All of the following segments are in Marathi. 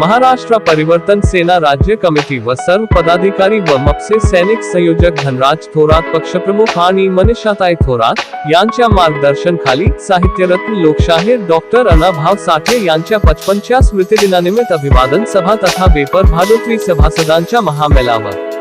महाराष्ट्र परिवर्तन सेना राज्य कमिटी व सर्व पदाधिकारी व मपसे सैनिक संयोजक धनराज थोरात पक्षप्रमुख आणि मनीषाताई थोरात यांच्या मार्गदर्शनाखाली साहित्यरत्न लोकशाहीर डॉक्टर अनाभाव साठे यांच्या पचपनच्या स्मृतिदिनानिमित्त अभिवादन सभा तथा बेपर भाडोत्री सभासदांच्या महामेलावर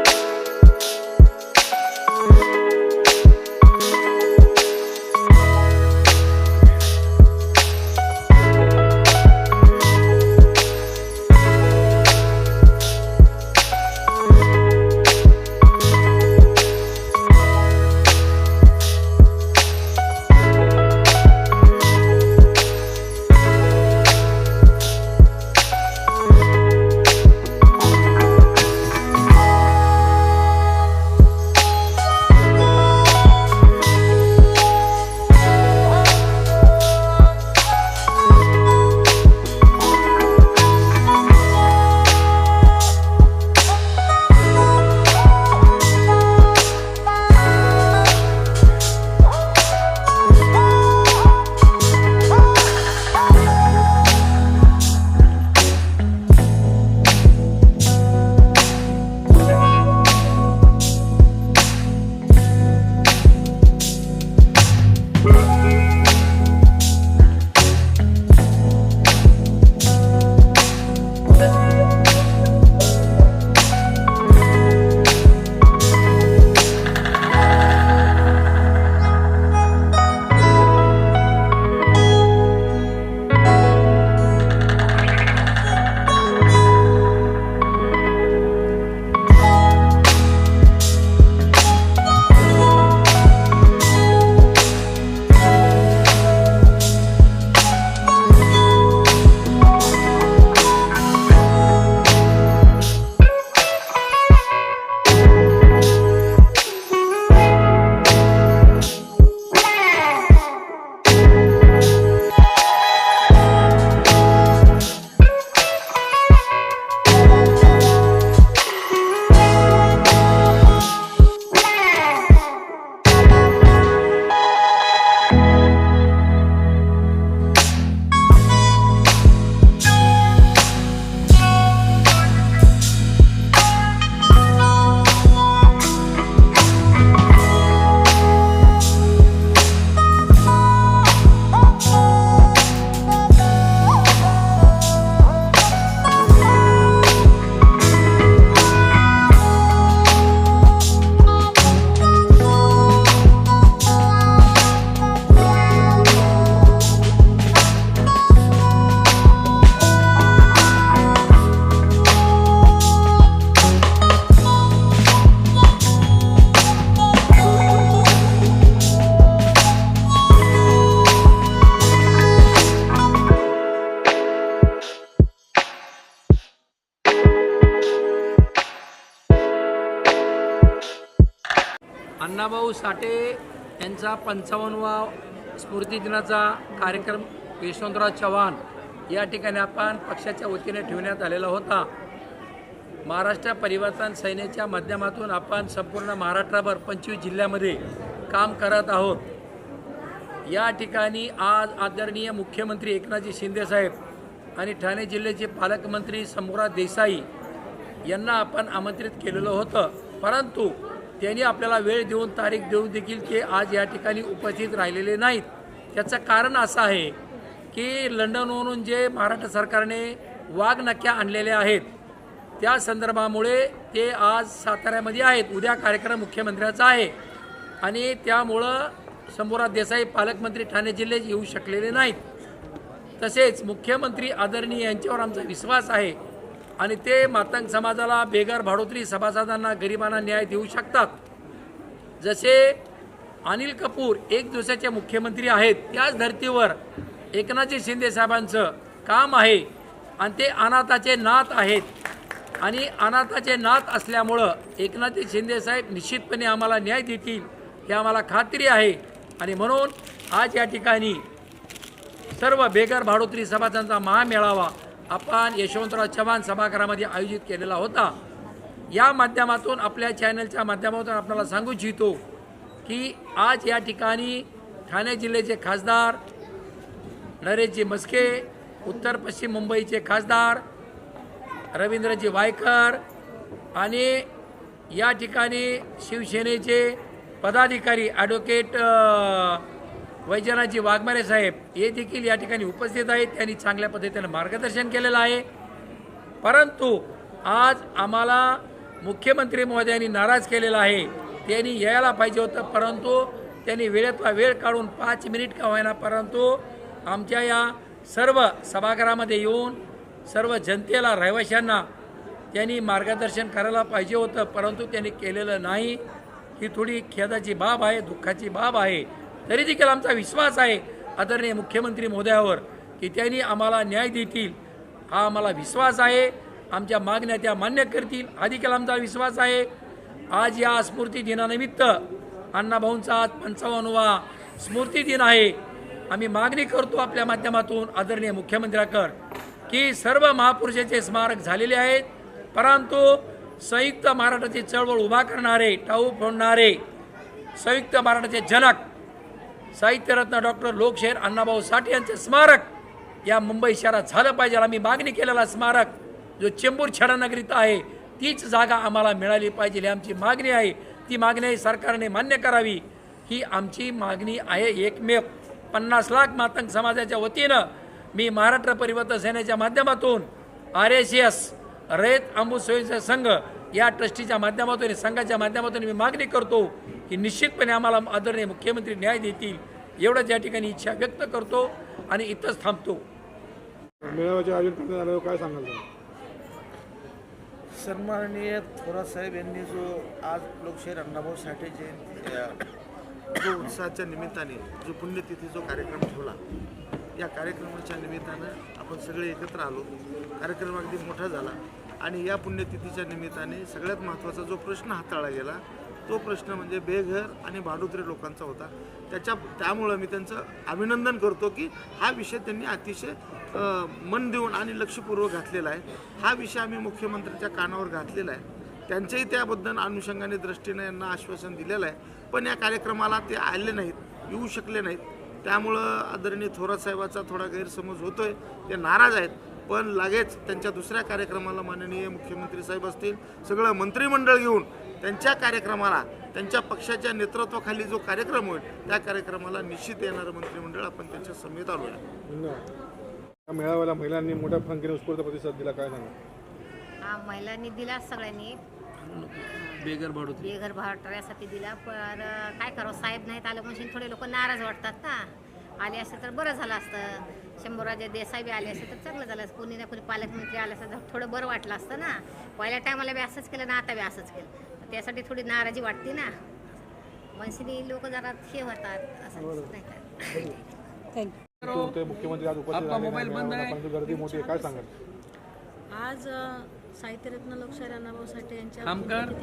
अण्णाभाऊ साठे यांचा पंचावन्नवा स्मृतिदिनाचा कार्यक्रम यशवंतराव चव्हाण या ठिकाणी आपण पक्षाच्या वतीने ठेवण्यात आलेला होता. महाराष्ट्र परिवर्तन सेनेच्या माध्यमातून आपण संपूर्ण महाराष्ट्रभर पंचवीस जिल्ह्यामध्ये काम करत आहोत. या ठिकाणी आज आदरणीय मुख्यमंत्री एकनाथजी शिंदेसाहेब आणि ठाणे जिल्ह्याचे पालकमंत्री शंभूराज देसाई यांना आपण आमंत्रित केलेलं होतं. परंतु त्यांनी आपल्याला वेळ देऊन तारीख देऊन देखील ते आज या ठिकाणी उपस्थित राहिलेले नाहीत. त्याचं कारण असं आहे की लंडनवरून जे महाराष्ट्र सरकारने वाघ नक्या आणलेल्या आहेत त्या संदर्भामुळे ते आज साताऱ्यामध्ये आहेत. उद्या कार्यक्रम मुख्यमंत्र्याचा आहे. आणि त्यामुळं शंभूराज देसाई पालकमंत्री ठाणे जिल्ह्यात येऊ शकलेले नाहीत. तसेच मुख्यमंत्री आदरणीय यांच्यावर आमचा विश्वास आहे आणि ते मातंग समाजाला बेघर भाडोत्री सभासदांना गरिबांना न्याय देऊ शकतात. जसे अनिल कपूर एक दिवसाचे मुख्यमंत्री आहेत त्याच धर्तीवर एकनाथजी शिंदे साहेबांचं काम आहे आणि ते अनाथाचे नाथ आहेत. आणि अनाथाचे नाथ असल्यामुळं एकनाथजी शिंदे साहेब निश्चितपणे आम्हाला न्याय देतील हे आम्हाला खात्री आहे. आणि म्हणून आज या ठिकाणी सर्व बेघर भाडोत्री सभासदांचा महामेळावा आपण यशवंतराव चव्हाण सभागृहामध्ये आयोजित केलेला होता. या माध्यमातून आपल्या चॅनलच्या माध्यमातून आपल्याला सांगू इच्छितो की आज या ठिकाणी ठाणे जिल्ह्याचे खासदार नरेशजी मस्के उत्तर पश्चिम मुंबईचे खासदार रवींद्रजी वायकर आणि या ठिकाणी शिवसेनेचे पदाधिकारी ॲडव्होकेट वैजनाथजी वाघमारे साहेब हे देखील या ठिकाणी उपस्थित आहेत. त्यांनी चांगल्या पद्धतीने मार्गदर्शन केलेलं आहे. परंतु आज आम्हाला मुख्यमंत्री महोदयांनी नाराज केलेला आहे. त्यांनी यायला पाहिजे होतं परंतु त्यांनी वेळेतला वेळ काढून पाच मिनिट का होईना परंतु आमच्या या सर्व सभागृहामध्ये येऊन सर्व जनतेला रहिवाशांना त्यांनी मार्गदर्शन करायला पाहिजे होतं परंतु त्यांनी केलेलं नाही. ही थोडी खेदाची बाब आहे दुःखाची बाब आहे. तरी देखील आमचा विश्वास आहे आदरणीय मुख्यमंत्री महोदयावर की त्यांनी आम्हाला न्याय देतील. हा आम्हाला विश्वास आहे. आमच्या मागण्या त्या मान्य करतील. हा देखील आमचा विश्वास आहे. आज या स्मृती दिनानिमित्त अण्णाभाऊंचा आज पंचावन्नवा स्मृती दिन आहे. आम्ही मागणी करतो आपल्या माध्यमातून आदरणीय मुख्यमंत्र्याकर की सर्व महापुरुषाचे स्मारक झालेले आहेत. परंतु संयुक्त महाराष्ट्राची चळवळ उभा करणारे टाऊ फोडणारे संयुक्त महाराष्ट्राचे जनक साहित्यरत्न डॉक्टर लोकशेर अण्णाभाऊ साठे यांचं स्मारक या मुंबई शहरात झालं पाहिजे आम्ही मागणी केलेला स्मारक जो चेंबूर छडानगरीत आहे तीच जागा आम्हाला मिळाली पाहिजे ही आमची मागणी आहे. ती मागणी सरकारने मान्य करावी. ही आमची मागणी आहे एकमेव. पन्नास लाख मातंग समाजाच्या वतीनं मी महाराष्ट्र परिवर्तन सेनेच्या माध्यमातून आर एस एस रयत अमृत स्वयंसेवक संघ या ट्रस्टीच्या माध्यमातून संघाच्या माध्यमातून मी मागणी करतो की निश्चितपणे आम्हाला आदरणीय मुख्यमंत्री न्याय देतील एवढंच या ठिकाणी इच्छा व्यक्त करतो आणि इथंच थांबतो. मेळाव्याचे आयोजन करण्यात आल्यावर काय सांगाल सन्माननीय थोरात साहेब यांनी जो आज लोकशाहीर अण्णाभाऊ साठे जयंती जो उत्साहाच्या निमित्ताने जो पुण्यतिथी जो कार्यक्रम ठेवला या कार्यक्रमाच्या निमित्तानं आपण सगळे एकत्र आलो. कार्यक्रम अगदी मोठा झाला आणि या पुण्यतिथीच्या निमित्ताने सगळ्यात महत्त्वाचा जो प्रश्न हाताळला गेला तो प्रश्न म्हणजे बेघर आणि भाडुत्रे लोकांचा होता. त्याच्या त्यामुळं मी त्यांचं अभिनंदन करतो की हा विषय त्यांनी अतिशय मन देऊन आणि लक्षपूर्वक घातलेला आहे. हा विषय आम्ही मुख्यमंत्र्यांच्या कानावर घातलेला आहे. त्यांच्याही त्याबद्दल अनुषंगाने दृष्टीने यांना आश्वासन दिलेलं आहे. पण या कार्यक्रमाला ते आले नाहीत येऊ शकले नाहीत. त्यामुळं आदरणीय थोरात साहेबाचा थोडा गैरसमज होतोय. ते नाराज आहेत. पण लगेच त्यांच्या दुसऱ्या कार्यक्रमाला माननीय मुख्यमंत्री साहेब असतील सगळं मंत्रिमंडळ घेऊन त्यांच्या कार्यक्रमाला त्यांच्या पक्षाच्या नेतृत्वाखाली जो कार्यक्रम होईल त्या कार्यक्रमाला निश्चित येणारं मंत्रिमंडळ आपण त्यांच्या समेत आलो या मेळाव्याला महिलांनी मोठ्या संख्येने उत्स्फूर्त प्रतिसाद दिला काय सांगा हा महिलांनी दिला सगळ्यांनी. बेगर भाडुत्री बेघर भावटाऱ्यासाठी दिला पण काय करावं साहेब नाहीत आलं म्हणजे थोडे लोक नाराज वाटतात ना. आले असते तर बरं झालं असतं. शंभूराजे देसाई बी आले असते तर चांगलं झालं असतं. कोणी ना कोणी पालकमंत्री आले असतं तर थोडं बरं वाटलं असतं ना. पहिल्या टायमाला बी असंच केलं ना आता बी असंच केलं. त्यासाठी थोडी नाराजी वाटते ना. मनसीनी लोक जरा हे होतात असं नाही का? मुख्यमंत्री आज उपस्थित गर्दी मोठी आहे. काय सांगाल? साहित्यरत्न लोकशाहीर अण्णाभाऊ साठे यांच्या.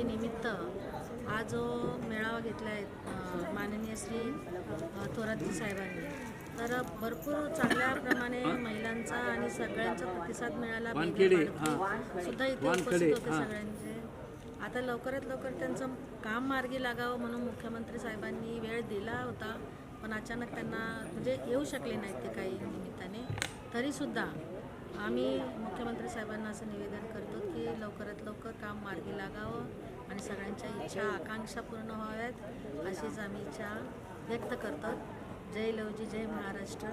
निमित्त आज जो मेळावा घेतला आहे माननीय श्री थोरातजी साहेबांनी. तर भरपूर चांगल्या प्रमाणे महिलांचा आणि सगळ्यांचा प्रतिसाद मिळाला. सुद्धा इथे उपस्थित होते सगळ्यांचे. आता लवकरात लवकर त्यांचं काम मार्गी लागावं म्हणून मुख्यमंत्री साहेबांनी वेळ दिला होता पण अचानक त्यांना म्हणजे येऊ शकले नाहीत ते काही निमित्ताने. तरीसुद्धा आम्ही मुख्यमंत्री साहेबांना असं निवेदन करतो की लवकरात लवकर काम मार्गी लागावं आणि सगळ्यांच्या इच्छा आकांक्षा पूर्ण व्हाव्यात अशीच आम्ही इच्छा व्यक्त करतो. जय लवजी जय महाराष्ट्र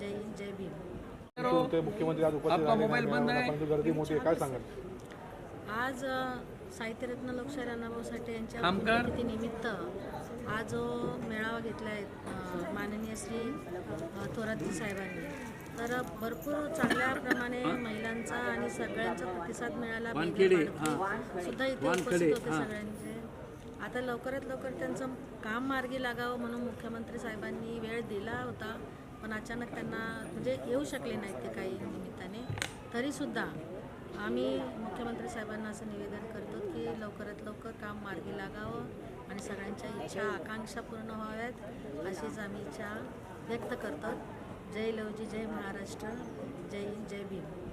जय हिंद जय भीम. मुख्यमंत्री आज आज साहित्यरत्न लोकशाहीर अण्णाभाऊ साठे यांच्या. निमित्त आज जो मेळावा घेतला आहे माननीय श्री थोरातजी साहेबांनी तर भरपूर चांगल्या प्रमाणे महिलांचा आणि सगळ्यांचा प्रतिसाद मिळाला सुद्धा इथे उपस्थित होते हां. सगळ्यांचे. आता लवकरात लवकर त्यांचं काम मार्गी लागावं म्हणून मुख्यमंत्री साहेबांनी वेळ दिला होता पण अचानक त्यांना म्हणजे येऊ शकले नाहीत ते काही निमित्ताने. तरीसुद्धा आम्ही मुख्यमंत्री साहेबांना असं निवेदन करतो की लवकरात लवकर काम मार्गी लागावं आणि सगळ्यांच्या इच्छा आकांक्षा पूर्ण व्हाव्यात अशीच आम्ही इच्छा व्यक्त करतो. जय लवजी जय महाराष्ट्र जय हिंद जय भीम.